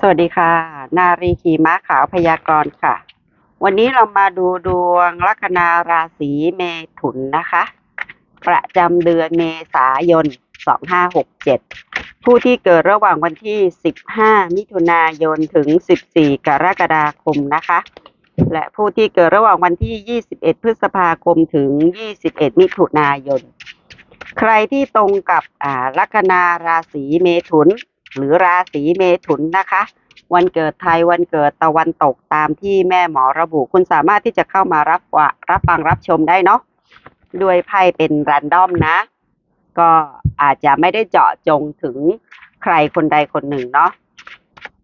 สวัสดีค่ะ นารีขี่ม้าขาวพยากรณ์ค่ะ วันนี้เรามาดูดวงลัคนาราศีเมถุนนะคะ ประจำเดือนเมษายน 2567 ผู้ที่เกิดระหว่างวันที่ 15 มิถุนายนถึง 14 กรกฎาคมนะคะ และผู้ที่เกิดระหว่างวันที่ 21 พฤษภาคมถึง 21 มิถุนายน ใครที่ตรงกับอ่าลัคนาราศีเมถุน หรือราศีเมถุนนะคะ วันเกิดไทยวันเกิดตะวันตกตามที่แม่หมอระบุ คุณสามารถที่จะเข้ามารับว่ารับฟังรับชมได้เนาะด้วยไพ่เป็นแรนดอมนะ ก็อาจจะไม่ได้เจาะจงถึงใครคนใดคนหนึ่งเนาะ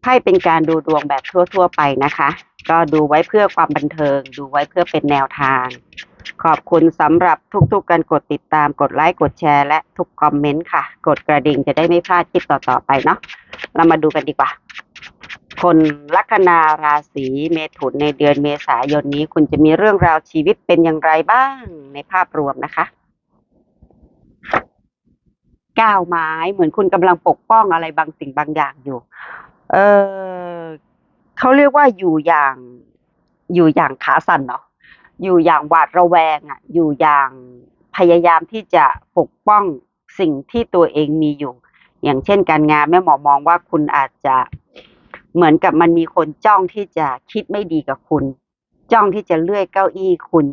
ไพ่เป็นการดูดวงแบบทั่ว ๆ ไปนะคะ ก็ดูไว้เพื่อความบันเทิง ดูไว้เพื่อเป็นแนวทาง ขอบคุณสำหรับทุกๆการกดติดตามกดไลค์กดแชร์และทุกคอมเมนต์ค่ะ กดกระดิ่งจะได้ไม่พลาดคลิปต่อๆไปเนาะเรามาดูกันดีกว่า คนลัคนาราศีเมถุนในเดือนเมษายนนี้คุณจะมีเรื่องราวชีวิตเป็นอย่างไรบ้างในภาพรวมนะคะก้าวไม้เหมือนคุณกำลังปกป้องอะไรบางสิ่งบางอย่างอยู่ เออเขาเรียกว่าอยู่อย่าง อยู่อย่างขาสั่นเนาะ อยู่อย่างหวาดระแวงอะอยู่อย่างพยายามที่จะปกป้องสิ่งที่ตัวเองมีอยู่ อย่างเช่นการงานแม่หมอมองว่าคุณอาจจะเหมือนกับมันมีคนจ้องที่จะคิดไม่ดีกับคุณ จ้องที่จะเลื่อยเก้าอี้คุณ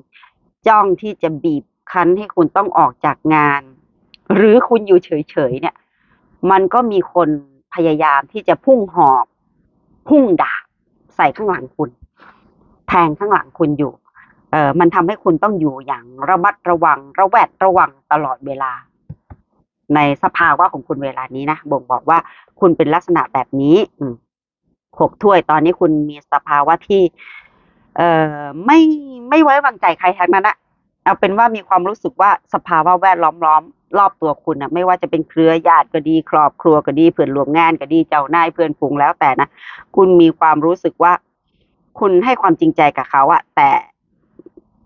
จ้องที่จะบีบคั้นให้คุณต้องออกจากงาน หรือคุณอยู่เฉยๆเนี่ย มันก็มีคนพยายามที่จะพุ่งหอกพุ่งดาบใส่ข้างหลังคุณ แทงข้างหลังคุณอยู่ เอ่อมันทำให้คุณต้องอยู่อย่างระมัดระวัง ระแวดระวังตลอดเวลา ในสภาวะของคุณเวลานี้นะบ่งบอกว่าคุณเป็นลักษณะแบบนี้อืหกถ้วยตอนนี้คุณมีสภาวะที่ เอ่อไม่ไม่ไว้วางใจใครทั้งนั้นอะเอาเป็นว่ามีความรู้สึกว่าสภาวะแวดล้อมล้อมรอบตัวคุณอะไม่ว่าจะเป็นเครือญาติก็ดี ครอบครัวก็ดีเพื่อนร่วมงานก็ดีเจ้านายเพื่อนฝูงแล้วแต่นะคุณมีความรู้สึกว่า คุณให้ความจริงใจกับเขาอะแต่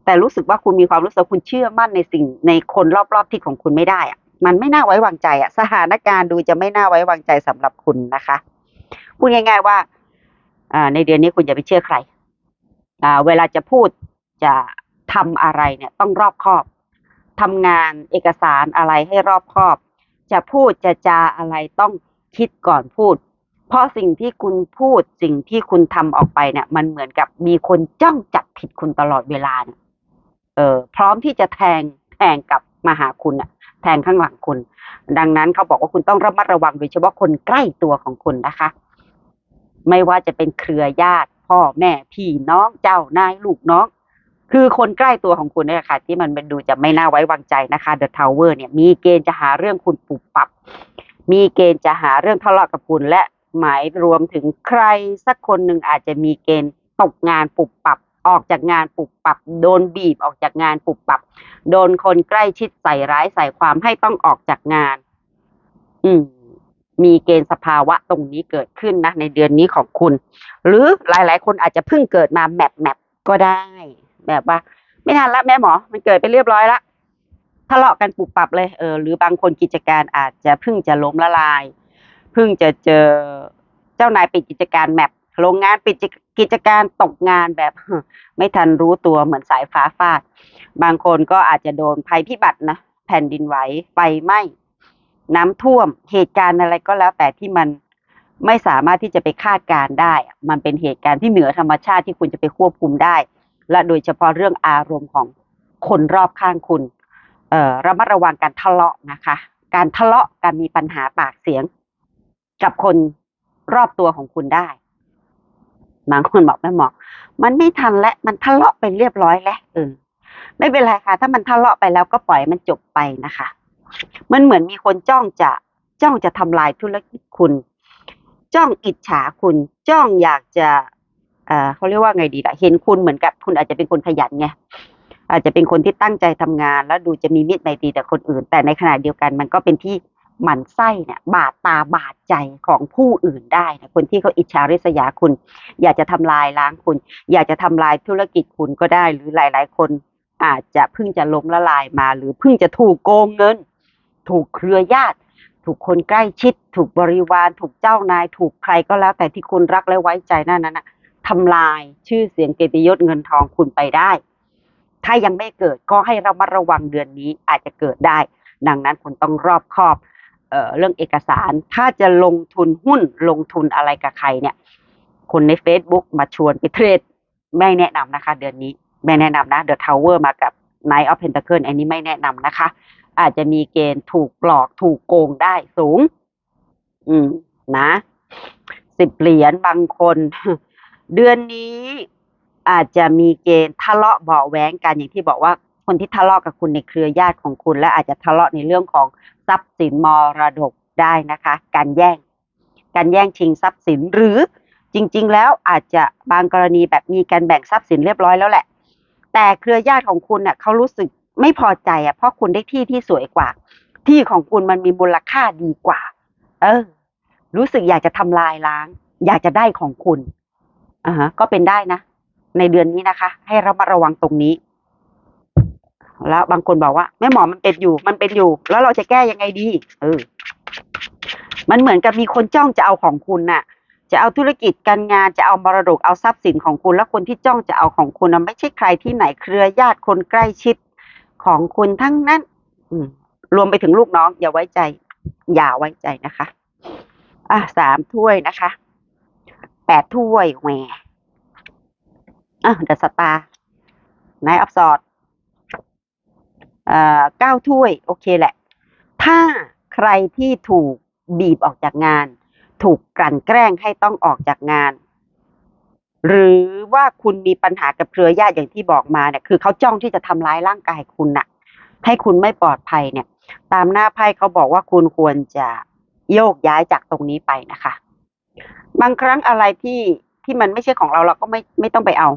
แต่รู้สึกว่าคุณมีความรู้สึกคุณเชื่อมั่นในสิ่งในคนรอบๆที่ของคุณไม่ได้อะมันไม่น่าไว้วางใจอะสถานการณ์ดูจะไม่น่าไว้วางใจสำหรับคุณนะคะพูดง่าย ๆว่าอ่าในเดือนนี้คุณอย่าไปเชื่อใครอ่าเวลาจะพูดจะทำอะไรเนี่ยต้องรอบคอบทำงานเอกสารอะไรให้รอบคอบ จะพูดจะจาอะไรต้องคิดก่อนพูด เพราะสิ่งที่คุณพูดสิ่งที่คุณทำออกไปเนี่ย มันเหมือนกับมีคนจ้องจับผิดคุณตลอดเวลาเนี่ย เออพร้อมที่จะแทงแทงกลับมาหาคุณอะแทงข้างหลังคุณ ดังนั้นเขาบอกว่าคุณต้องระมัดระวังโดยเฉพาะคนใกล้ตัวของคุณนะคะ ไม่ว่าจะเป็นเครือญาติ พ่อแม่พี่น้องเจ้านายลูกน้อง คือคนใกล้ตัวของคุณเนี่ยค่ะ ที่มันเป็นดูจะไม่น่าไว้วางใจนะคะ The Tower เนี่ยมีเกณฑ์จะหาเรื่องคุณปุบปับ มีเกณฑ์จะหาเรื่องทะเลาะกับคุณและหมายรวมถึงใครสักคนหนึ่งอาจจะมีเกณฑ์ตกงานปุบปับ ออกจากงานปุบปับ โดนบีบออกจากงานปุบปับ โดนคนใกล้ชิดใส่ร้ายใส่ความให้ต้องออกจากงาน อืม มีเกณฑ์สภาวะตรงนี้เกิดขึ้นนะในเดือนนี้ของคุณ หรือหลาย ๆ คนอาจจะเพิ่งเกิดมาแมปแมปก็ได้ แบบว่า ไม่ทันละแม่หมอ มันเกิดไปเรียบร้อยละทะเลาะกันปุบปับเลยเออหรือบางคนกิจการอาจจะเพิ่งจะล้มละลาย เพิ่งจะเจอเจ้านายปิดกิจการแมป โรงงานปิดกิจการตกงานแบบไม่ทันรู้ตัวเหมือนสายฟ้าฟาด บางคนก็อาจจะโดนภัยพิบัตินะแผ่นดินไหวไฟไหม้น้ำท่วมเหตุการณ์อะไรก็แล้วแต่ที่มันไม่สามารถที่จะไปคาดการได้ มันเป็นเหตุการณ์ที่เหนือธรรมชาติที่คุณจะไปควบคุมได้ และโดยเฉพาะเรื่องอารมณ์ของคนรอบข้างคุณเอ่อระมัดระวังการทะเลาะนะคะ การทะเลาะการมีปัญหาปากเสียง กับคนรอบตัวของคุณได้ บางคนบอกแม่หมอมันไม่ทันและมันทะเลาะไปเรียบร้อยแล้วเออไม่เป็นไรค่ะ ถ้ามันทะเลาะไปแล้วก็ปล่อยมันจบไปนะคะ มันเหมือนมีคนจ้องจะจ้องจะทำลายธุรกิจคุณ จ้องอิจฉาคุณ จ้องอยากจะเอ่อเขาเรียกว่าไงดีล่ะ เห็นคุณเหมือนกับคุณอาจจะเป็นคนขยันไงอาจจะเป็นคนที่ตั้งใจทำงาน แล้วดูจะมีมิตรในดีแต่คนอื่น แต่ในขณะเดียวกันมันก็เป็นที่ หมั่นไส้เนี่ยบาดตาบาดใจของผู้อื่นได้นะคนที่เขาอิจฉาริษยาคุณ อยากจะทำลายล้างคุณ อยากจะทำลายธุรกิจคุณก็ได้หรือหลาย ๆ คนอาจจะเพิ่งจะล้มละลายมา หรือเพิ่งจะถูกโกงเงิน ถูกเครือญาติ ถูกคนใกล้ชิด ถูกบริวาร ถูกเจ้านาย ถูกใครก็แล้ว แต่ที่คุณรักและไว้ใจนั่นนั้นนะทำลายชื่อเสียงเกียรติยศเงินทองคุณไปได้ ถ้ายังไม่เกิดก็ให้เระมัดระวังเดือนนี้อาจจะเกิดได้ ดังนั้นคุณต้องรอบคอบ เเรื่องเอกสาร ถ้าจะลงทุนหุ้นลงทุนอะไรกับใครเนี่ย คนใน Facebook มาชวนไปเทรดไม่แนะนำนะคะ เดือนนี้ไม่แนะนำนะ The Tower มากับ Night of Pentacle อันนี้ไม่แนะนำนะคะ อาจจะมีเกณฑ์ถูกหลอกถูกโกงได้สูง อืมนะสิบเหรียญบางคน เดือนนี้อาจจะมีเกณฑ์ทะเลาะเบาะแว้งกันอย่างที่บอกว่า คนที่ทะเลาะกับคุณในเครือญาติของคุณ และอาจจะทะเลาะในเรื่องของทรัพย์สินมรดกได้นะคะ การแย่ง การแย่งชิงทรัพย์สินหรือจริง ๆ แล้วอาจจะบางกรณีแบบมีการแบ่งทรัพย์สินเรียบร้อยแล้วแหละ แต่เครือญาติของคุณเน่ะเขารู้สึกไม่พอใจอะเพราะคุณได้ที่ที่สวยกว่า ที่ของคุณมันมีมูลค่าดีกว่า เออ รู้สึกอยากจะทำลายล้าง อยากจะได้ของคุณอ่าฮะก็เป็นได้นะ ในเดือนนี้นะคะ ให้ระมัดระวังตรงนี้ แล้วบางคนบอกว่าแม่หมอมันเป็นอยู่ มันเป็นอยู่ แล้วเราจะแก้ยังไงดีเออมันเหมือนกับมีคนจ้องจะเอาของคุณน่ะ จะเอาธุรกิจการงานจะเอามรดกเอาทรัพย์สินของคุณ แล้วคนที่จ้องจะเอาของคุณน่ะไม่ใช่ใครที่ไหนเครือญาติคนใกล้ชิดของคุณทั้งนั้น อืรวมไปถึงลูกน้อง อย่าไว้ใจ อย่าไว้ใจนะคะ อะสามถ้วยนะคะแปดถ้วยแหวอะเดอะสตาร์ไนอัพซอด เก้าถ้วยโอเคแหละ ถ้าใครที่ถูกบีบออกจากงาน ถูกกลั่นแกล้งให้ต้องออกจากงาน หรือว่าคุณมีปัญหากับเครือญาติอย่างที่บอกมาเนี่ยคือเขาจ้องที่จะทำร้ายร่างกายคุณน่ะ ให้คุณไม่ปลอดภัยเนี่ย ตามหน้าไพ่เขาบอกว่าคุณควรจะโยกย้ายจากตรงนี้ไปนะคะ บางครั้งอะไรที่ที่มันไม่ใช่ของเราเราก็ไม่ไม่ต้องไปเอา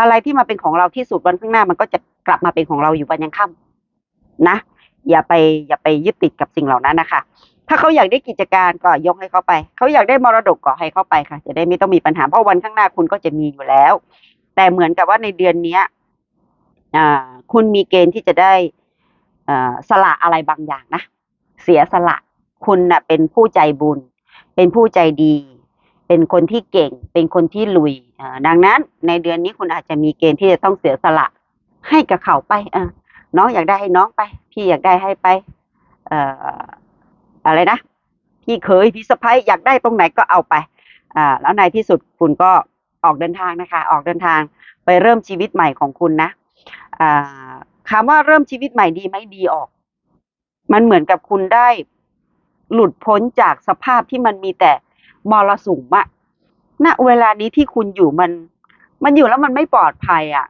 อะไรที่มาเป็นของเราที่สุดวันข้างหน้ามันก็จะกลับมาเป็นของเราอยู่วันยังค่ำ นะ อย่าไปอย่าไปยึดติดกับสิ่งเหล่านั้นนะคะ ถ้าเขาอยากได้กิจการก็ยกให้เขาไป เขาอยากได้มรดกก็ให้เขาไปค่ะ จะได้ไม่ต้องมีปัญหาเพราะวันข้างหน้าคุณก็จะมีอยู่แล้ว แต่เหมือนกับว่าในเดือนเนี้ยคุณมีเกณฑ์ที่จะได้สละอะไรบางอย่างนะเสียสละคุณน่ะเป็นผู้ใจบุญ เป็นผู้ใจดี เป็นคนที่เก่ง เป็นคนที่ลุยดังนั้น ในเดือนนี้คุณอาจจะมีเกณฑ์ที่จะต้องเสียสละให้กับเขาไปอ น้องอยากได้ให้น้องไป พี่อยากได้ให้ไป เอ่ออะไรนะพี่เคยพี่สะพ้ยอยากได้ตรงไหนก็เอาไปอ่าแล้วในที่สุดคุณก็ออกเดินทางนะคะ ออกเดินทางไปเริ่มชีวิตใหม่ของคุณนะอ่าคำว่าเริ่มชีวิตใหม่ดีไหมดีออก มันเหมือนกับคุณได้หลุดพ้นจากสภาพที่มันมีแต่มรสุมอะณเวลานี้ที่คุณอยู่มัน มันอยู่แล้วมันไม่ปลอดภัยอะ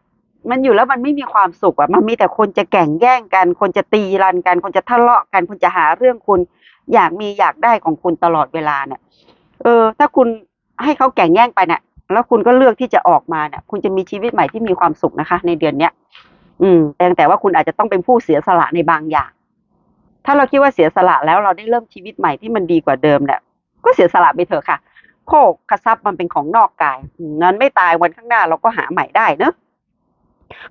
มันอยู่แล้วมันไม่มีความสุขอะมันมีแต่คนจะแก่งแย่งกัน คนจะตีรันกัน คนจะทะเลาะกัน คนจะหาเรื่องคุณ อยากมีอยากได้ของคุณตลอดเวลาเนี่ยเออ ถ้าคุณให้เขาแก่งแย่งไปเนี่ยแล้วคุณก็เลือกที่จะออกมาเนี่ยคุณจะมีชีวิตใหม่ที่มีความสุขนะคะ ในเดือนเนี้ยอืมแต่แต่ว่าคุณอาจจะต้องเป็นผู้เสียสละในบางอย่าง ถ้าเราคิดว่าเสียสละแล้วเราได้เริ่มชีวิตใหม่ที่มันดีกว่าเดิมเนี่ยก็เสียสละไปเถอะค่ะ โคกกระซับมันเป็นของนอกกายเงินไม่ตายวันข้างหน้าเราก็หาใหม่ได้เนอะ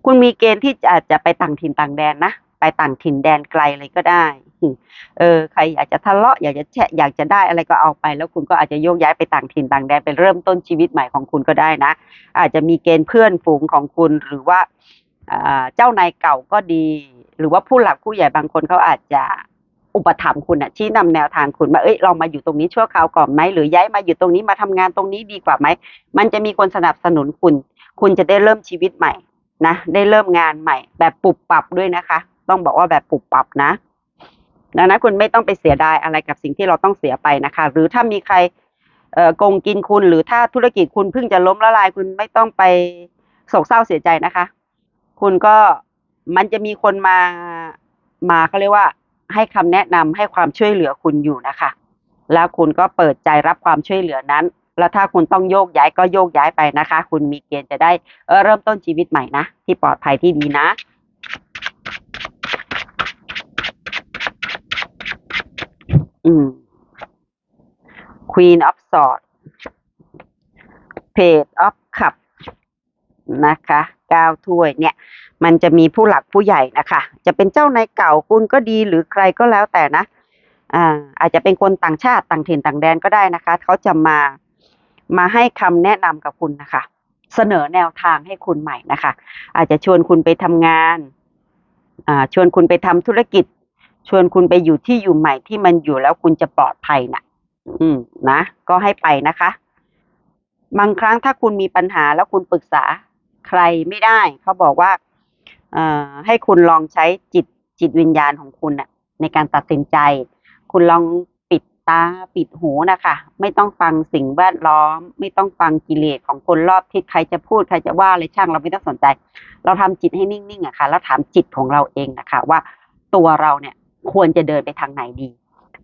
คุณมีเกณฑ์ที่จะจะไปต่างถิ่นต่างแดนนะ ไปต่างถิ่นแดนไกลเลยก็ได้ เออ ใครอยากจะทะเลาะอยากจะแชะอยากจะได้อะไรก็เอาไป แล้วคุณก็อาจจะโยกย้ายไปต่างถิ่นต่างแดนไปเริ่มต้นชีวิตใหม่ของคุณก็ได้นะ อาจจะมีเกณฑ์เพื่อนฝูงของคุณหรือว่าเจ้านายเก่าก็ดี หรือว่าผู้หลักผู้ใหญ่บางคนเขาอาจจะอุปถัมภ์คุณอะชี้นำแนวทางคุณว่าเอ้ยลองมาอยู่ตรงนี้ชั่วคราวก่อนไหมหรือย้ายมาอยู่ตรงนี้มาทำงานตรงนี้ดีกว่าไหมมันจะมีคนสนับสนุนคุณ คุณจะได้เริ่มชีวิตใหม่ นะได้เริ่มงานใหม่ แบบปรับปรับด้วยนะคะ ต้องบอกว่าแบบปรับปรับนะดังนั้นคุณไม่ต้องไปเสียดายอะไรกับสิ่งที่เราต้องเสียไปนะคะ หรือถ้ามีใครเอ่อโกงกินคุณหรือถ้าธุรกิจคุณเพิ่งจะล้มละลายคุณไม่ต้องไปโศกเศร้าเสียใจนะคะ คุณก็มันจะมีคนมามาเขาเรียกว่า ให้คำแนะนำให้ความช่วยเหลือคุณอยู่นะคะ แล้วคุณก็เปิดใจรับความช่วยเหลือนั้น แล้วถ้าคุณต้องโยกย้ายก็โยกย้ายไปนะคะ คุณมีเกณฑ์จะได้เเริ่มต้นชีวิตใหม่นะ ที่ปลอดภัยที่ดีนะอืม Queen of Swords Page of Cup นะคะเก้าถ้วยเนี่ย มันจะมีผู้หลักผู้ใหญ่นะคะ จะเป็นเจ้านายเก่าคุณก็ดีหรือใครก็แล้วแต่นะ อ่า อาจจะเป็นคนต่างชาติต่างถิ่นต่างแดนก็ได้นะคะ เขาจะมา มาให้คำแนะนำกับคุณนะคะ เสนอแนวทางให้คุณใหม่นะคะ อาจจะชวนคุณไปทำงานชวนคุณไปทำธุรกิจ ชวนคุณไปอยู่ที่อยู่ใหม่ที่มันอยู่แล้วคุณจะปลอดภัยนะอืมนะ ก็ให้ไปนะคะ บางครั้งถ้าคุณมีปัญหาแล้วคุณปรึกษาใครไม่ได้ เขาบอกว่าให้คุณลองใช้จิตจิตวิญญาณของคุณน่ะในการตัดสินใจ คุณลอง ตาปิดหูนะคะไม่ต้องฟังสิ่งแวดล้อม ไม่ต้องฟังกิเลสของคนรอบทิศใครจะพูดใครจะว่าอะไรช่างเราไม่ต้องสนใจ เราทำจิตให้นิ่งๆอะค่ะแล้วถามจิตของเราเองนะคะว่าตัวเราเนี่ยควรจะเดินไปทางไหนดี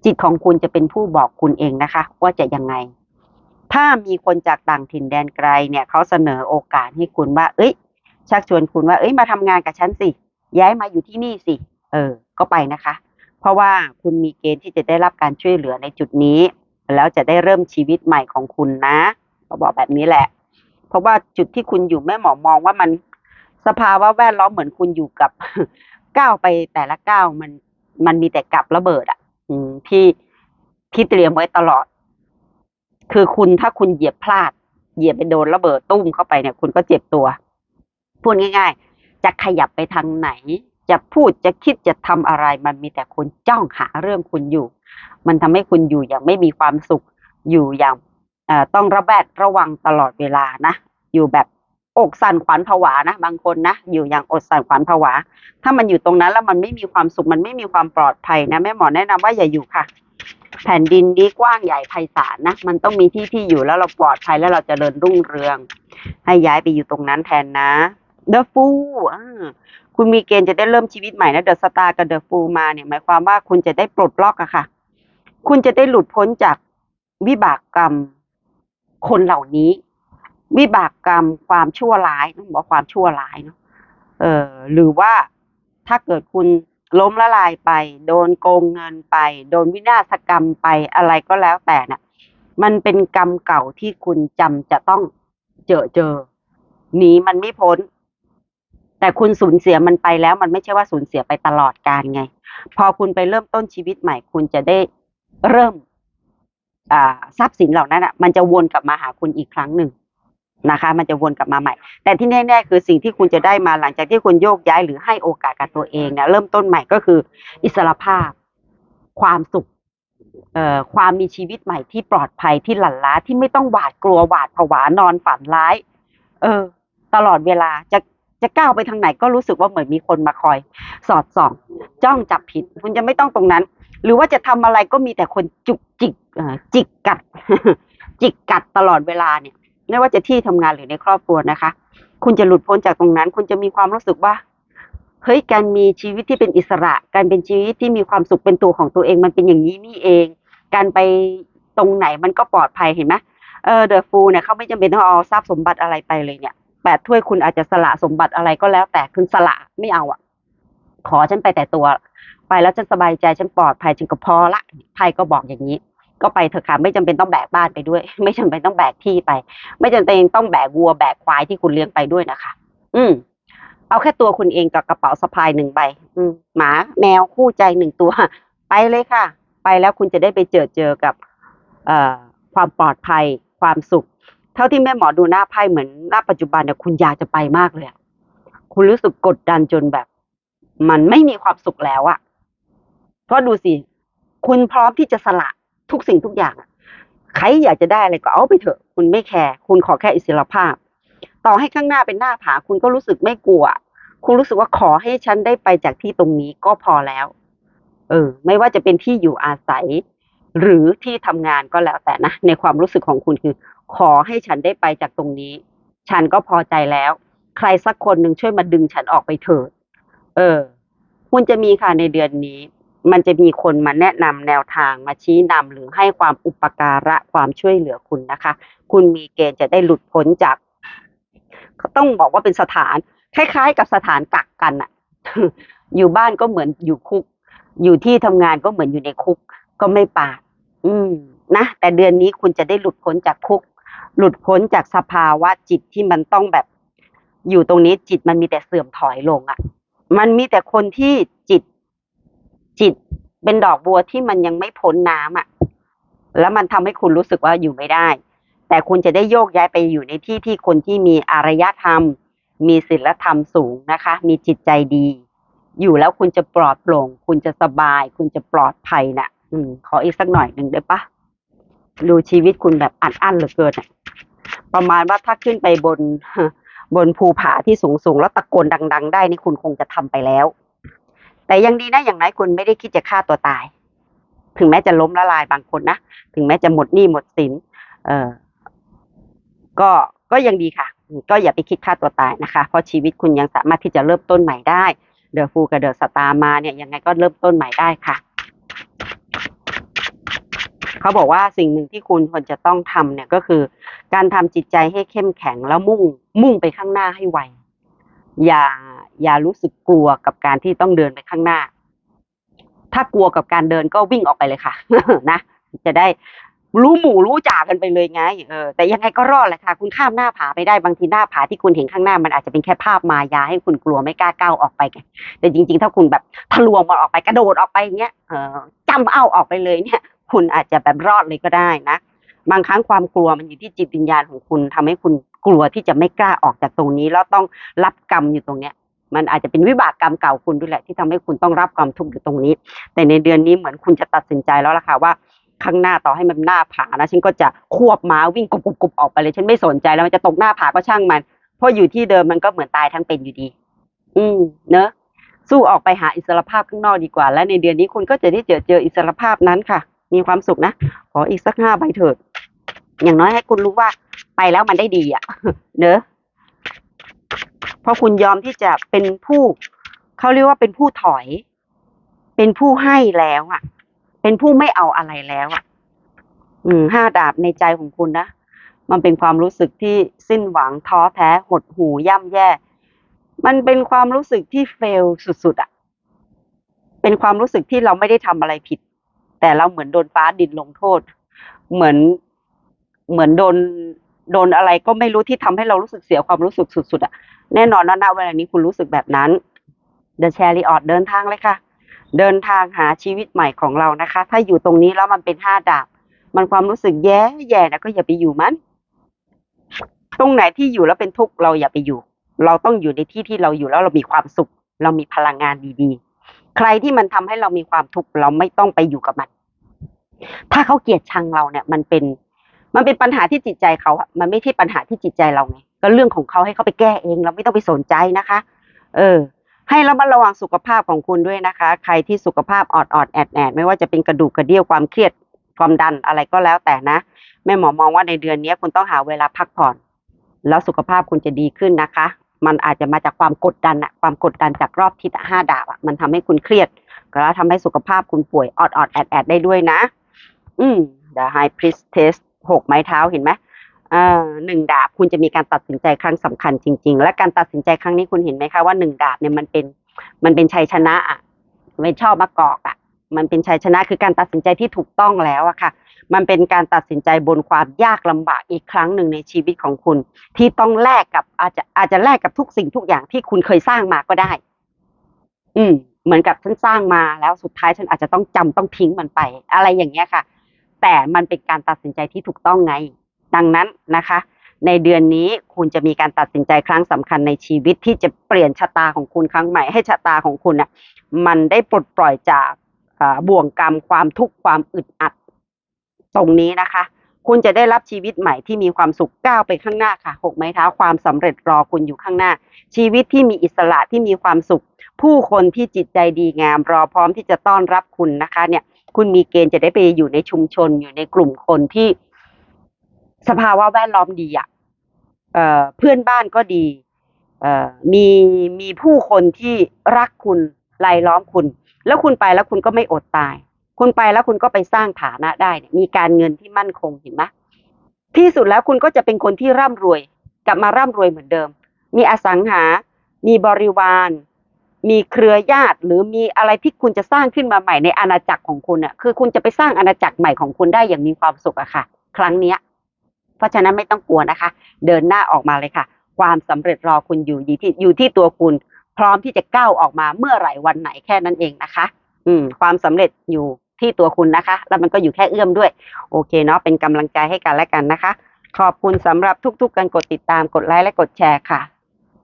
จิตของคุณจะเป็นผู้บอกคุณเองนะคะ ว่าจะยังไง ถ้ามีคนจากต่างถิ่นแดนไกลเนี่ยเขาเสนอโอกาสให้คุณว่า เอ้ย ชักชวนคุณว่า เอ้ยมาทำงานกับฉันสิย้ายมาอยู่ที่นี่สิ เออ ก็ไปนะคะ เพราะว่าคุณมีเกณฑ์ที่จะได้รับการช่วยเหลือในจุดนี้ แล้วจะได้เริ่มชีวิตใหม่ของคุณนะเขาบอกแบบนี้แหละ เพราะว่าจุดที่คุณอยู่แม่หมอมองว่ามันสภาวะแวดล้อมเหมือนคุณอยู่กับก้าวไปแต่ละก้าวมันมันมีแต่กับระเบิดอะ อืมที่ที่เตรียมไว้ตลอด คือคุณถ้าคุณเหยียบพลาด เหยียบไปโดนระเบิดตุ้มเข้าไปเนี่ย คุณก็เจ็บตัวพูดง่าย ๆ จะขยับไปทางไหน จะพูดจะคิดจะทำอะไรมันมีแต่คนจ้องหาเรื่องคุณอยู่ มันทำให้คุณอยู่อย่างไม่มีความสุขอยู่อย่างต้องระแวดระวังตลอดเวลานะ อยู่แบบอกสั่นขวัญผวานะบางคนนะอยู่อย่างอดสั่นขวัญผวา ถ้ามันอยู่ตรงนั้นแล้วมันไม่มีความสุขมันไม่มีความปลอดภัยนะแม่หมอแนะนำว่าอย่าอยู่ค่ะ แผ่นดินนี้กว้างใหญ่ไพศาลนะมันต้องมีที่ที่อยู่แล้วเราปลอดภัยแล้วเราจะเจริญรุ่งเรือง ให้ย้ายไปอยู่ตรงนั้นแทนนะเดอะฟู คุณมีเกณฑ์จะได้เริ่มชีวิตใหม่นะเดอะสตาร์กับเดอะฟูมาเนี่ยหมายความว่าคุณจะได้ปลดล็อกอะค่ะ คุณจะได้หลุดพ้นจากวิบากกรรมคนเหล่านี้ วิบากกรรมความชั่วร้ายต้องบอกความชั่วร้ายเนาะเออหรือว่าถ้าเกิดคุณล้มละลายไป โดนโกงเงินไป โดนวินาศกรรมไปอะไรก็แล้วแต่น่ะมันเป็นกรรมเก่าที่คุณจำจะต้องเจอเจอหนีมันไม่พ้น แต่คุณสูญเสียมันไปแล้วมันไม่ใช่ว่าสูญเสียไปตลอดกาลไง พอคุณไปเริ่มต้นชีวิตใหม่ คุณจะได้เริ่มทรัพย์สินเหล่านั้นอะ มันจะวนกลับมาหาคุณอีกครั้งหนึ่งนะคะ มันจะวนกลับมาใหม่ แต่ที่แน่ๆคือสิ่งที่คุณจะได้มาหลังจากที่คุณโยกย้ายหรือให้โอกาสกับตัวเองเนี่ยเริ่มต้นใหม่ก็คืออิสรภาพ ความสุขเอ่อความมีชีวิตใหม่ที่ปลอดภัยที่หลั่นล้าที่ไม่ต้องหวาดกลัวหวาดผวานอนฝันร้าย เออ ตลอดเวลาจะ จะก้าวไปทางไหนก็รู้สึกว่าเหมือนมีคนมาคอย สอดส่อง จ้องจับผิด คุณจะไม่ต้องตรงนั้น หรือว่าจะทำอะไรก็มีแต่คนจุกจิกจิกกัด จิกกัดตลอดเวลาเนี่ยไม่ว่าจะที่ทำงานหรือในครอบครัวนะคะ คุณจะหลุดพ้นจากตรงนั้น คุณจะมีความรู้สึกว่าเฮ้ยการมีชีวิตที่เป็นอิสระ การเป็นชีวิตที่มีความสุขเป็นตัวของตัวเองมันเป็นอย่างนี้นี่เอง การไปตรงไหนมันก็ปลอดภัยเห็นไหมเออเดอะฟูเนี่ยเขาไม่จำเป็นต้องเอาทรัพย์สมบัติอะไรไปเลยเนี่ย แปดถ้วยคุณอาจจะสละสมบัติอะไรก็แล้ว แต่คุณสละไม่เอาอะ ขอฉันไปแต่ตัว ไปแล้วฉันสบายใจฉันปลอดภัยฉันก็พอละไพ่ก็บอกอย่างนี้ ก็ไปเถอะค่ะไม่จำเป็นต้องแบกบ้านไปด้วย ไม่จำเป็นต้องแบกที่ไป ไม่จำเป็นต้องแบกวัวแบกควายที่คุณเลี้ยงไปด้วยนะคะ อืมเอาแค่ตัวคุณเองกับกระเป๋าสะพายหนึ่งใบ อืมหมาแมวคู่ใจหนึ่งตัว ไปเลยค่ะ ไปแล้วคุณจะได้ไปเจอเจอกับ เอ่อความปลอดภัย ความสุข เท่าที่แม่หมอดูหน้าไพ่เหมือนหน้าปัจจุบันเนี่ยคุณอยากจะไปมากเลยคุณรู้สึกกดดันจนแบบ มันไม่มีความสุขแล้วอะเพราะดูสิ คุณพร้อมที่จะสละทุกสิ่งทุกอย่างอะใครอยากจะได้อะไรก็เอาไปเถอะ คุณไม่แคร์คุณขอแค่อิสรภาพ ต่อให้ข้างหน้าเป็นหน้าผา คุณก็รู้สึกไม่กลัว คุณรู้สึกว่าขอให้ฉันได้ไปจากที่ตรงนี้ก็พอแล้ว เออ ไม่ว่าจะเป็นที่อยู่อาศัย หรือที่ทำงานก็แล้วแต่นะในความรู้สึกของคุณคือ ขอให้ฉันได้ไปจากตรงนี้ ฉันก็พอใจแล้ว ใครสักคนหนึ่งช่วยมาดึงฉันออกไปเถิด เออ คุณจะมีค่ะในเดือนนี้ มันจะมีคนมาแนะนำแนวทางมาชี้นำหรือให้ความอุปการะความช่วยเหลือคุณนะคะ คุณมีเกณฑ์จะได้หลุดพ้นจากเขาต้องบอกว่าเป็นสถาน คล้าย ๆ กับสถานกักกันอะอยู่บ้านก็เหมือนอยู่คุก อยู่ที่ทำงานก็เหมือนอยู่ในคุก ก็ไม่ปาดอืมนะแต่เดือนนี้คุณจะได้หลุดพ้นจากคุก หลุดพ้นจากสภาวะจิตที่มันต้องแบบ อยู่ตรงนี้จิตมันมีแต่เสื่อมถอยลงอะ่ะ มันมีแต่คนที่จิต จิตเป็นดอกบัวที่มันยังไม่พ้นน้ำอะ แล้วมันทำให้คุณรู้สึกว่าอยู่ไม่ได้ แต่คุณจะได้โยกย้ายไปอยู่ในที่ที่คนที่มีอารยธรรม มีศีลธรรมสูงนะคะ มีจิตใจดี อยู่แล้วคุณจะปลอดโปร่ง คุณจะสบาย คุณจะปลอดภัยน่ะ อืม ขออีกสักหน่อยหนึ่งได้ปะ ดูชีวิตคุณแบบอัดอั้นเหลือเกินประมาณว่าถ้าขึ้นไปบนบนภูผาที่สูงสูงแล้วตะโกนดัง ๆ ได้นี่คุณคงจะทำไปแล้ว แต่ยังดีนะอย่างไรคุณไม่ได้คิดจะฆ่าตัวตาย ถึงแม้จะล้มละลายบางคนนะถึงแม้จะหมดหนี้หมดสินเออก็ก็ยังดีค่ะ ก็อย่าไปคิดฆ่าตัวตายนะคะ เพราะชีวิตคุณยังสามารถที่จะเริ่มต้นใหม่ได้ เดอะฟูกับเดอะสตาร์มาเนี่ยยังไงก็เริ่มต้นใหม่ได้ค่ะ เขาบอกว่าสิ่งหนึ่งที่คุณควรจะต้องทำเนี่ยก็คือ การทำจิตใจให้เข้มแข็งแล้วมุ่งมุ่งไปข้างหน้าให้ไวอย่าอย่ารู้สึกกลัวกับการที่ต้องเดินไปข้างหน้า ถ้ากลัวกับการเดินก็วิ่งออกไปเลยค่ะ นะจะได้รู้หมู่รู้จ่ากันไปเลยไงเออแต่ยังไงก็รอดแหละค่ะ คุณข้ามหน้าผาไปได้บางทีหน้าผาที่คุณเห็นข้างหน้ามันอาจจะเป็นแค่ภาพมายาให้คุณกลัวไม่กล้าก้าวออกไปไงแต่จริง ๆ ถ้าคุณแบบทะลวงมันออกไปกระโดดออกไปอย่างเงี้ยเออจำเอาออกไปเลยเนี่ย คุณอาจจะแบบรอดเลยก็ได้นะ บางครั้งความกลัวมันอยู่ที่จิตวิญญาณของคุณทำให้คุณกลัวที่จะไม่กล้าออกจากตรงนี้แล้วต้องรับกรรมอยู่ตรงเนี้ย มันอาจจะเป็นวิบากกรรมเก่าคุณด้วยแหละ ที่ทำให้คุณต้องรับความทุกข์อยู่ตรงนี้ แต่ในเดือนนี้เหมือนคุณจะตัดสินใจแล้วล่ะค่ะว่าข้างหน้าต่อให้มันหน้าผานะฉันก็จะควบม้าวิ่งกุบกุบกุบออกไปเลย ฉันไม่สนใจแล้วมันจะตกหน้าผาก็ช่างมัน เพราะอยู่ที่เดิมมันก็เหมือนตายทั้งเป็นอยู่ดี อืม เนอะสู้ออกไปหาอิสรภาพข้างนอกดีกว่า และในเดือนนี้คุณก็จะได้เจอเจออิสรภาพนั้นค่ะ มีความสุขนะ ขออีกสักห้าใบเถิด อย่างน้อยให้คุณรู้ว่าไปแล้วมันได้ดีอะ เนอะเพราะคุณยอมที่จะเป็นผู้เขาเรียกว่าเป็นผู้ถอย เป็นผู้ให้แล้วอะ เป็นผู้ไม่เอาอะไรแล้วอะ อืมห้าดาบในใจของคุณนะมันเป็นความรู้สึกที่สิ้นหวังท้อแท้หดหูย่ำแย่ มันเป็นความรู้สึกที่เฟลสุดๆอะ เป็นความรู้สึกที่เราไม่ได้ทำอะไรผิด แต่เราเหมือนโดนฟ้าดินลงโทษ เหมือนเหมือนโดนโดนอะไรก็ไม่รู้ที่ทำให้เรารู้สึกเสียความรู้สึกสุด ๆอะแน่นอนนะณเวลานี้คุณรู้สึกแบบนั้น The Chariot เดินทางเลยค่ะ เดินทางหาชีวิตใหม่ของเรานะคะ ถ้าอยู่ตรงนี้แล้วมันเป็นห้าดาบ มันความรู้สึกแย่แย่นะก็อย่าไปอยู่มัน ตรงไหนที่อยู่แล้วเป็นทุกข์เราอย่าไปอยู่ เราต้องอยู่ในที่ที่เราอยู่แล้วเรามีความสุข เรามีพลังงานดีๆ ใครที่มันทำให้เรามีความทุกข์เราไม่ต้องไปอยู่กับมัน ถ้าเขาเกลียดชังเราเนี่ยมันเป็น มันเป็นปัญหาที่จิตใจเขาอะมันไม่ใช่ปัญหาที่จิตใจเราไงก็เรื่องของเขาให้เขาไปแก้เอง เราไม่ต้องไปสนใจนะคะ เออ ให้ระมัดระวังสุขภาพของคุณด้วยนะคะ ใครที่สุขภาพออดออดๆแอดแอดไม่ว่าจะเป็นกระดูกกระเดี่ยวความเครียดความดันอะไรก็แล้วแต่นะแม่หมอมองว่าในเดือนนี้คุณต้องหาเวลาพักผ่อน แล้วสุขภาพคุณจะดีขึ้นนะคะ มันอาจจะมาจากความกดดันอะความกดดันจากรอบทิศห้าดาบอะมันทำให้คุณเครียดแล้วทำให้สุขภาพคุณป่วยออดออดแอดแอดได้ด้วยนะ อืม The High Priestess หกไม้เท้าเห็นไหมอ่าหนึ่งดาบคุณจะมีการตัดสินใจครั้งสำคัญจริง ๆ และการตัดสินใจครั้งนี้คุณเห็นไหมคะว่าหนึ่งดาบเนี่ยมันเป็นมันเป็นชัยชนะอะไม่ชอบมากอกอะ มันเป็นชัยชนะคือการตัดสินใจที่ถูกต้องแล้วอะค่ะ มันเป็นการตัดสินใจบนความยากลำบากอีกครั้งหนึ่งในชีวิตของคุณ ที่ต้องแลกกับอาจจะอาจจะแลกกับทุกสิ่งทุกอย่างที่คุณเคยสร้างมาก็ได้ อืม เหมือนกับฉันสร้างมาแล้วสุดท้ายฉันอาจจะต้องจำต้องทิ้งมันไป อะไรอย่างเงี้ยค่ะ แต่มันเป็นการตัดสินใจที่ถูกต้องไง ดังนั้นนะคะ ในเดือนนี้คุณจะมีการตัดสินใจครั้งสำคัญในชีวิตที่จะเปลี่ยนชะตาของคุณครั้งใหม่ให้ชะตาของคุณน่ะ มันได้ปลดปล่อยจากอ่าบ่วงกรรมความทุกข์ความอึดอัด ตรงนี้นะคะ คุณจะได้รับชีวิตใหม่ที่มีความสุขก้าวไปข้างหน้าค่ะหกไม้เท้าความสำเร็จรอคุณอยู่ข้างหน้า ชีวิตที่มีอิสระที่มีความสุข ผู้คนที่จิตใจดีงาม รอพร้อมที่จะต้อนรับคุณนะคะ เนี่ย คุณมีเกณฑ์จะได้ไปอยู่ในชุมชนอยู่ในกลุ่มคนที่ สภาวะแวดล้อมดีอะเอ่อเพื่อนบ้านก็ดีมีมีผู้คนที่รักคุณรายล้อมคุณ แล้วคุณไปแล้วคุณก็ไม่อดตาย คุณไปแล้วคุณก็ไปสร้างฐานะได้เนี่ยมีการเงินที่มั่นคงเห็นไหมที่สุดแล้วคุณก็จะเป็นคนที่ร่ำรวย กลับมาร่ำรวยเหมือนเดิม มีอสังหา มีบริวาร มีเครือญาติ หรือมีอะไรที่คุณจะสร้างขึ้นมาใหม่ในอาณาจักรของคุณอะคือคุณจะไปสร้างอาณาจักรใหม่ของคุณได้อย่างมีความสุขอะค่ะ ครั้งเนี้ย เพราะฉะนั้นไม่ต้องกลัวนะคะ เดินหน้าออกมาเลยค่ะ ความสำเร็จรอคุณอยู่อยู่ที่อยู่ที่ตัวคุณ พร้อมที่จะก้าวออกมาเมื่อไหร่วันไหนแค่นั้นเองนะคะ อืม ความสำเร็จอยู่ ที่ตัวคุณนะคะ แล้วมันก็อยู่แค่เอื้อมด้วย โอเคเนาะเป็นกำลังใจให้กันและกันนะคะ ขอบคุณสำหรับทุกๆ การกดติดตามกดไลค์และกดแชร์ค่ะ